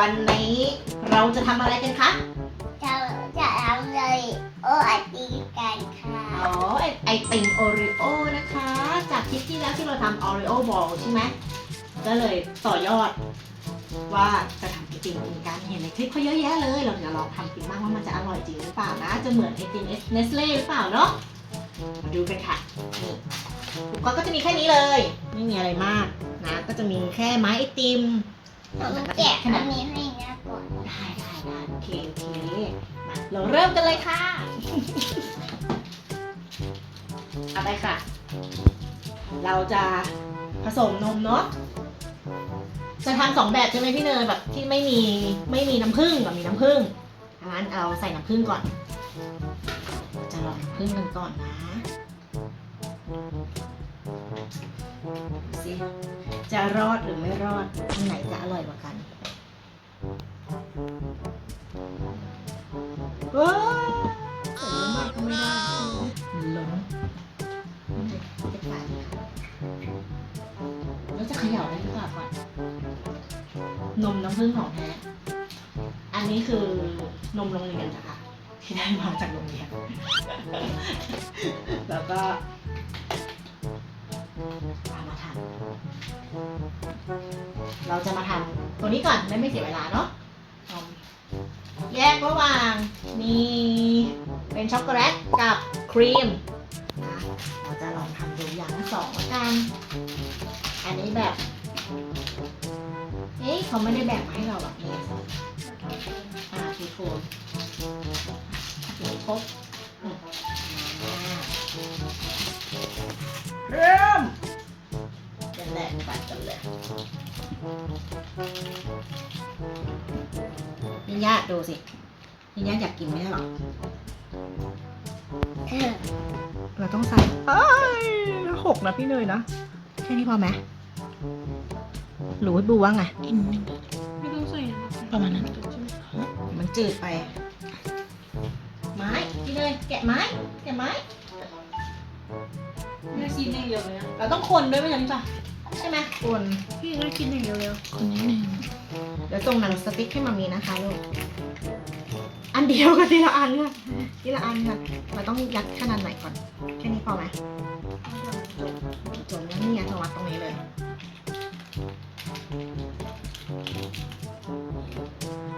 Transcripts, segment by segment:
วันนี้เราจะทำอะไรกันคะจะจะทำเลยโออัดดีกันค่ะอ๋อไอไอติมโอริโอนะคะ จากคลิปที่แล้วที่เราทำโอริโอบอลใช่ไหมก็เลยต่อยอดว่าจะทำไอติมกินกันเห็นในคลิปเขาเยอะแยะเลยเราจะลองทำกินบ้างว่ามันจะอร่อยจริงหรือเปล่านะจะเหมือนไอติมเนสเล่หรือเปล่าเนาะมาดูกันค่ะนี่อุปกรณ์ก็จะมีแค่นี้เลย ไม่มีอะไรมากนะ ก็จะมีแค่ไม้ไอติม ผมแกะอันนี้ให้นะก่อนได้ได้ได้โอเคโอเคมาเราเริ่มกันเลยค่ะ เอาไปค่ะ เราจะผสมนมเนาะ จะทำสองแบบใช่ไหมพี่เนยแบบที่ไม่มีไม่มีน้ำผึ้งกับมีน้ำผึ้งงั้นเอาใส่น้ำผึ้งก่อน จะลองน้ำผึ้งกันก่อนนะดูสิ จะรอดหรือไม่รอดอันไหนจะอร่อยกว่ากันว้าวใส่เยอะมากก็ไม่ได้มันล้นมันจะจะขาดค่ะแล้วจะเขย่าได้หรือเปล่าก่อนนมน้ำผึ้งของแท้อันนี้คือนมโรงเรียนนะคะที่ได้มาจากโรงเรียน แล้วก็ เอามาทำเราจะมาทำตัวนี้ก่อนไม่ไม่เสียเวลาเนาะแยกระหว่างมีเป็นช็อกโกแลตกับครีมนะเราจะลองทำดูอย่างละสองละกัน อันนี้แบบ เอ๊ะเขาไม่ได้แบ่งมาให้เราหรอกเนสอ่าทีโคนครบ นเลยนิยะดูสินิยะอยากกินไหมหรอเออเราต้องใส่เอ้ยหกนะพี่เนยนะ แค่นี้พอไหมหรือว่าบูว่าไง ไม่ต้องใส่นะประมาณนั้นใช่ไหมมันจืดไป ไม้พี่เนยแกะไม้ แกะไม้แม่คิดอย่างเดียวเลยอะเราต้องคนด้วยไหมจ๊ะพี่ป่ะ ใช่ไหมคนพี่แม่คิดอย่างเดียวเลยอะคนนิดนึงเดี๋ยวส่งหนังสติ๊กให้มามีนะคะลูก อันเดียวกับทีละอันค่ะทีละอันค่ะ เราต้องยัดขนาดไหนก่อน แค่นี้พอไหมจมแล้วนี่ไงเราวัดตรงนี้เลย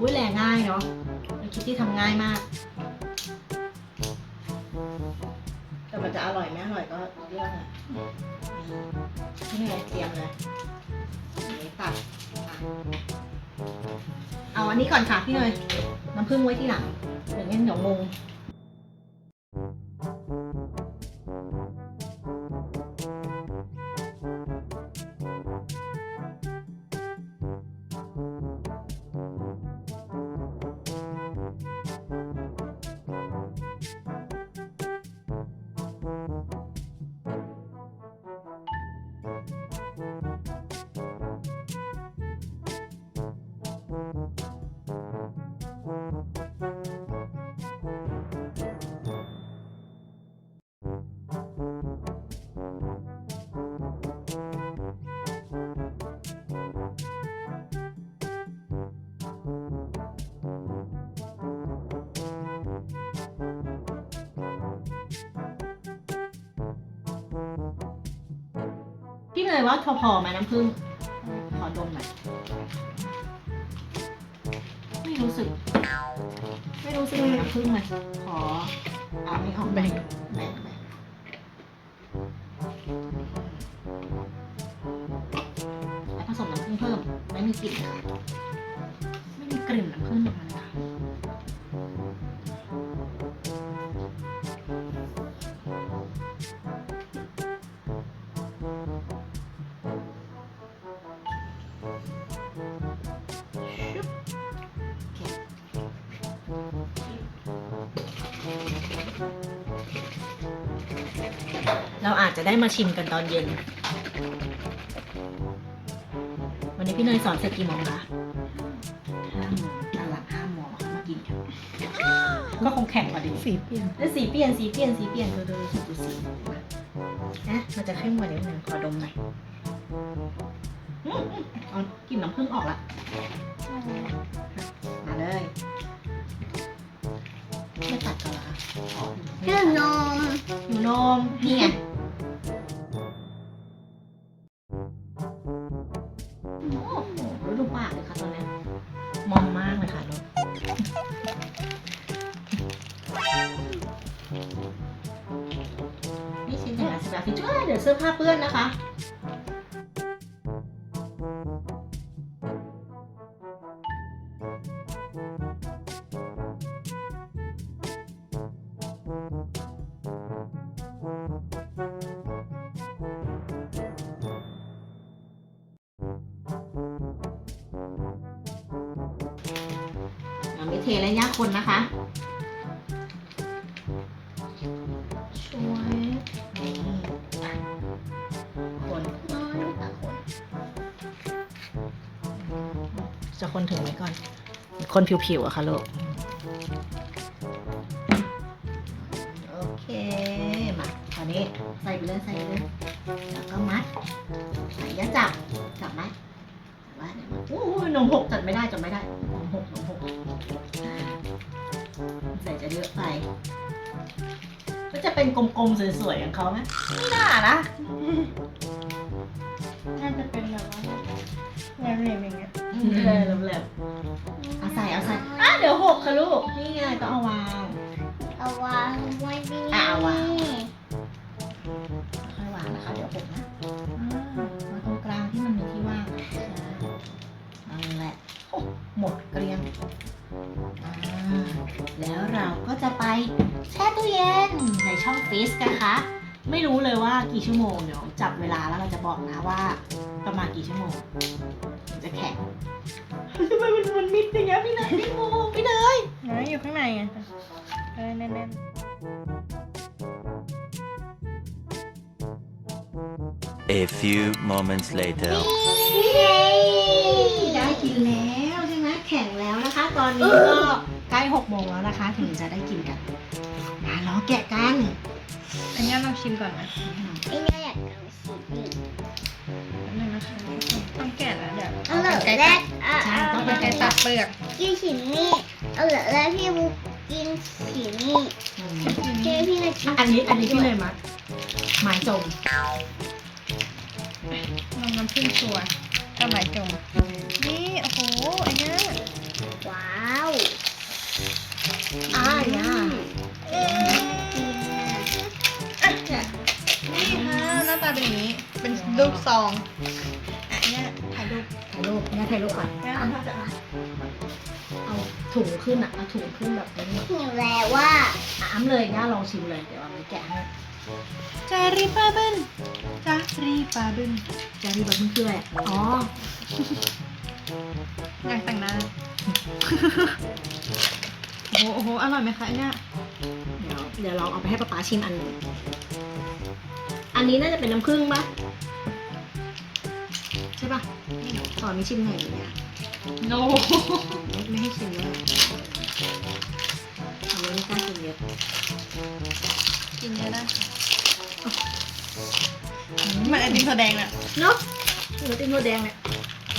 วุ้ยแหลง่ายเนาะเป็นคิดที่ทำง่ายมาก อร่อยไม่อร่อยก็เรื่องอะนี่ไงเตรียมเลยนี่ตัดเอาอันนี้ก่อนค่ะพี่เนยน้ำผึ้งไว้ที่หลังอย่างเงี้ยเดี๋ยวงง พี่เนยว่าพอพอไหมน้ำผึ้งขอดมหน่อยไม่รู้สึก ไม่รู้สึกน้ำผึ้งเลยขอเอาไม่ออกแบ่งแบ่งแบ่งแล้วผสมน้ำผึ้งเพิ่มไม่มีกลิ่นค่ะไม่มีกลิ่นน้ำผึ้งเลย เคเราอาจจะได้มาชิมกันตอนเย็น วันนี้พี่เนยสอนเสร็จกี่โมงคะห้าโมงตอนหลังห้าโมงเขามากินกันก็คงแข่งพอดีสีเปลี่ยนแล้วสีเปลี่ยนสีเปลี่ยนสีเปลี่ยนดูดูดูดูสีนะมันจะเข้มกว่านิดนึงขอดมหน่อยอืมอืม เอากลิ่นน้ำผึ้งออกละมาเลยไม่ตัดกันเหรอคะอ๋อชื่อนมหนูนมนี่ไงโอ้โหแล้วดูปากเลยค่ะตอนนี้มองมากเลยค่ะลูกนี่ชิ้นอย่างนั้นสิบาฟิช่วยเดี๋ยวเสื้อผ้าเปื้อนนะคะ เทและยากคนนะคะช่วยนี่อะคนน้อยอะคนจะคนถึงไหมก่อน คนผิวๆอะค่ะลูกโอเค มาคราวนี้ใส่ไปเลยใส่ไปเลยแล้วก็มัดใส่อยาจับจับไหมจับไว่าเนี่ยมันโอ้ยนมหกจัดไม่ได้จับไม่ได้ นมหกนมหกใส่จะเยอะไป ก็จะเป็นกลมๆสวยๆของเขาไหมไม่น่านะน่าจะเป็นแบบว่าแหลมๆอย่างเงี้ยเลยเร็วๆเอาใส่เอาใส่อะเดี๋ยวหกค่ะลูก นี่ไงก็เอาวาง เอาวางไว้ดีอะเอาวางค่อยวางนะคะ เดี๋ยวหกนะ หมดเกลี้ยงอ่าแล้วเราก็จะไปแช่ตู้เย็นในช่องฟรีซกันคะไม่รู้เลยว่ากี่ชั่วโมงเดี๋ยวจับเวลาแล้วเราจะบอกนะว่า ประมาณกี่ชั่วโมงถึงจะแข็งทำไมมันมันมิดอย่างเงี้ยพี่เนยพี่โมพี่เนยน้อยอยู่ข้างในไงเออแน่น A few moments later. ได้กินแล้วใช่ไหม แข็งแล้วนะคะ ตอนนี้ก็ใกล้หกโมงแล้วนะคะ ถึงจะได้กินกันมาล้อแกะกันๆอันนี้ลองชิมก่อนนะไอ้เนี่ยอยากเอาสีนี้แป๊บนึงนะคะต้องแกะแล้วเดี๋ยวเอาเหลือไก่แรตักดอะใช่เอาต้องเป็เป็นนไก่ไก่ตัตัดดเปลือกกินสีนี้เอาเหลือแรกพี่บุ๊กกินสีนี้พี่พี่เลยกินอันนี้อันนี้พี่เลยมัดหมายจมลองน้ำผึ้งชัวร์กระไหมจมนี่ โอ้โหอันเนี้ยว้าวอ่าย่ากินนะอะเนี่ยนี่ค่ะหน้าตาเป็นอย่างนี้ เป็นรูปซองอะอันเนี้ยถ่ายรูปถ่ายรูปเนี่ยถ่ายรูปก่อนเนี่ยเอาเอาถุงขึ้นอะเอาถุงขึ้นแบบนี้แล้วว่าอ้ำเลยย่าลองชิมเลยเดี๋ยวเอาไปแกะให้จารีปาเบินจารีปาเบินจารีบัตมันคืออะไรอ๋อ อยากแต่งหน้า โอ้โหโอ้โห อร่อยไหมคะอันเนี้ยเดี๋ยวเดี๋ยวลองเอาไปให้ป๊าป๊าชิมอันหนึงอันนี้น่าจะเป็นน้ำผึ้งปะใช่ปะสอนมีชิมหน่อยดิเนี่ยโนไม่ให้ชิมเลยเอาไว้ไม่กล้ากินเยอะกินเยอะได้เหมันไอติมถั่วแดงน่ะเนาะหนูติมโมแดงเนี่ย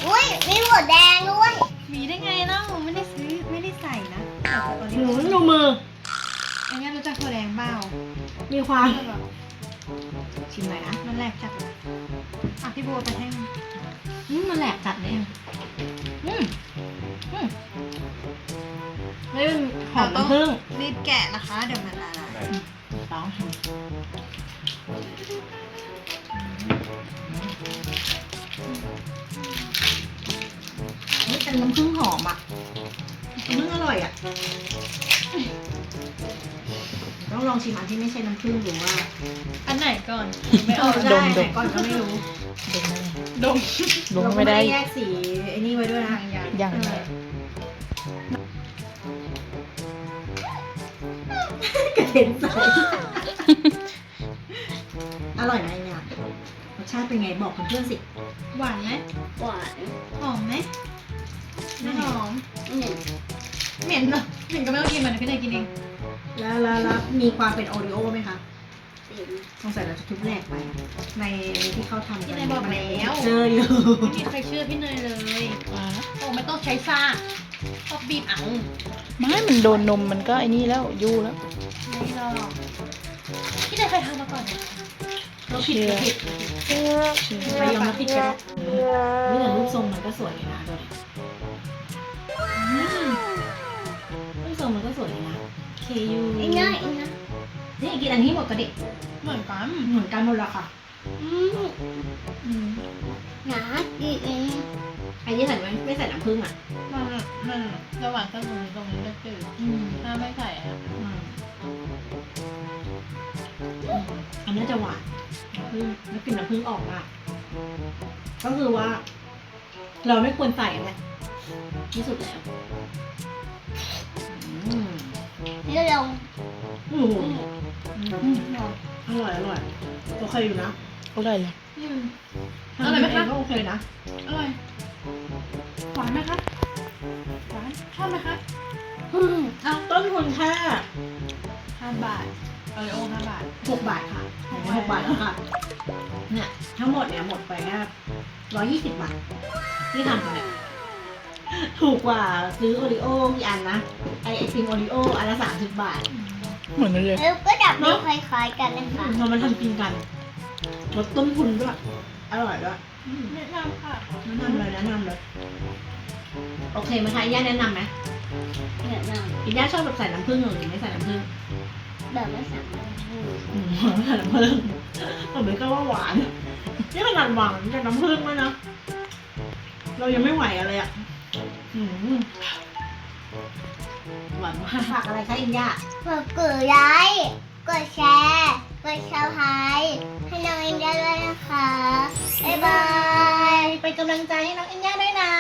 อุ้ยมีหัวแดงด้วยมีได้ไงเล่าไม่ได้ซื้อไม่ได้ใส่นะแต่ตอนหนี้นูดูมือ อันเนี้ยรู้จักถั่วแดงเปล่ามีความแบบชิมหน่อยนะ มันแหลกจัดเลยอะพี่บัวไปให้มันอืมมันแหลกจัดเลยอืมอืมเฮ้ยมันหอมน้ำผึ้งรีบแกะนะคะ เดี๋ยวมันละลายต้องชิมนี่ เป็นน้ำผึ้งหอมอะน้ำผึ้งอร่อยอะต้องลองชิมอันที่ไม่ใช่น้ำผึ้งดูว่าอันไหนก่อนไม่เอาได้ได้ไหนก่อนก็ไม่รู้ดมเราก็ไม่ได้แยกสีไอ้นี่ไว้ด้วยนะอย่างอย่างเออกระเด็นใส่อร่อยไหมเนี่ยรสชาติเป็นไงบอกเพื่อนๆสิ หวานไหมหวานหอมไหม ไม่หอมอืมเหม็นเนาะเหม็นก็ไม่ต้องกินมันนะพี่เนยกินเองแล้วแล้วแล้วมีความเป็นโอริโอไหมคะสีสงสัยเราจะทุบแหลกไป ในที่เขาทำพี่เนยบอกแล้วเจออยู่ไม่มีใครเชื่อพี่เนยเลยโอ้ไม่ต้องใช้ซ่าต้องบีบเอาไม่มันโดนนมมันก็ไอ้นี่แล้วยู่แล้วไม่หรอกพี่เนยเคยทำมาก่อนไหมเราผิดเราผิดเชื่อไปยอมรับผิดก็ได้นี่แต่รูปทรงมันก็สวยเลยนะดูดิอืม รูปทรงมันก็สวยเลยนะ KU ไอ้น้อยไอ้น้อยนี่กินอันนี้หมดกระเด็กเหมือนกันเหมือนกันหมดแล้วค่ะอืมอืมหนากินอันนี้ใส่ไหมไม่ใส่น้ำผึ้งอะมันมันระหว่างก็ตรงนี้ตรงนี้ก็จืดอืมถ้าไม่ใส่อะอืมอันนี้จะหวานน้ำผึ้งแล้วกลิ่นน้ำผึ้งออกมากก็คือว่า เราไม่ควรใส่อันเนี้ย ที่สุดแล้วอืมเร็วโอ้โหอืมอร่อยอร่อยโอเคอยู่นะอะไรเลยอืม ทำอร่อยไหมเอคะงก็โอเคนะอร่อย หวานไหมคะ หวาน ชอบไหมคะๆอืมเอาต้นทุนแค่ห้าบาทโอริโอห้าบาท หกบาทค่ะเห็นไหมหกบาทแล้วค่ะเนี่ยทั้งหมดเนี่ยหมดไปแค่ร้อยยี่สิบบาทที่ทำกันเนี่ย ถูกกว่าซื้อโอริโอกี่อันนะ ไอไอติมโอริโออันละสามสิบบาทเหมือนกันเลยแล้วก็ดับไม่คล้ายๆกันนะคะพอมันทำกินกันลดต้นทุนด้วย อร่อยด้วยแนะนำค่ะแนะนำเลยแนะนำเลยโอเคไหมคะย่าแนะนำไหมแบบนั้นอีย่าชอบแบบใส่น้ำผึ้งหรือไม่ใส่น้ำผึ้งแบบไม่สามารถพูดอืมใส่น้ำผึ้งผมไม่ก็ว่าหวานนี่ขนาดหวานกับน้ำผึ้งแล้วนะเรายังไม่ไหวอะไรอะ อืมหวานมากฝากอะไรคะอินย่าฝากกดไลค์กดแชร์กดซับสไครต์ให้น้องอินได้ด้วยนะคะบ๊ายบายเป็นกำลังใจให้น้องอินย่าด้วยนะ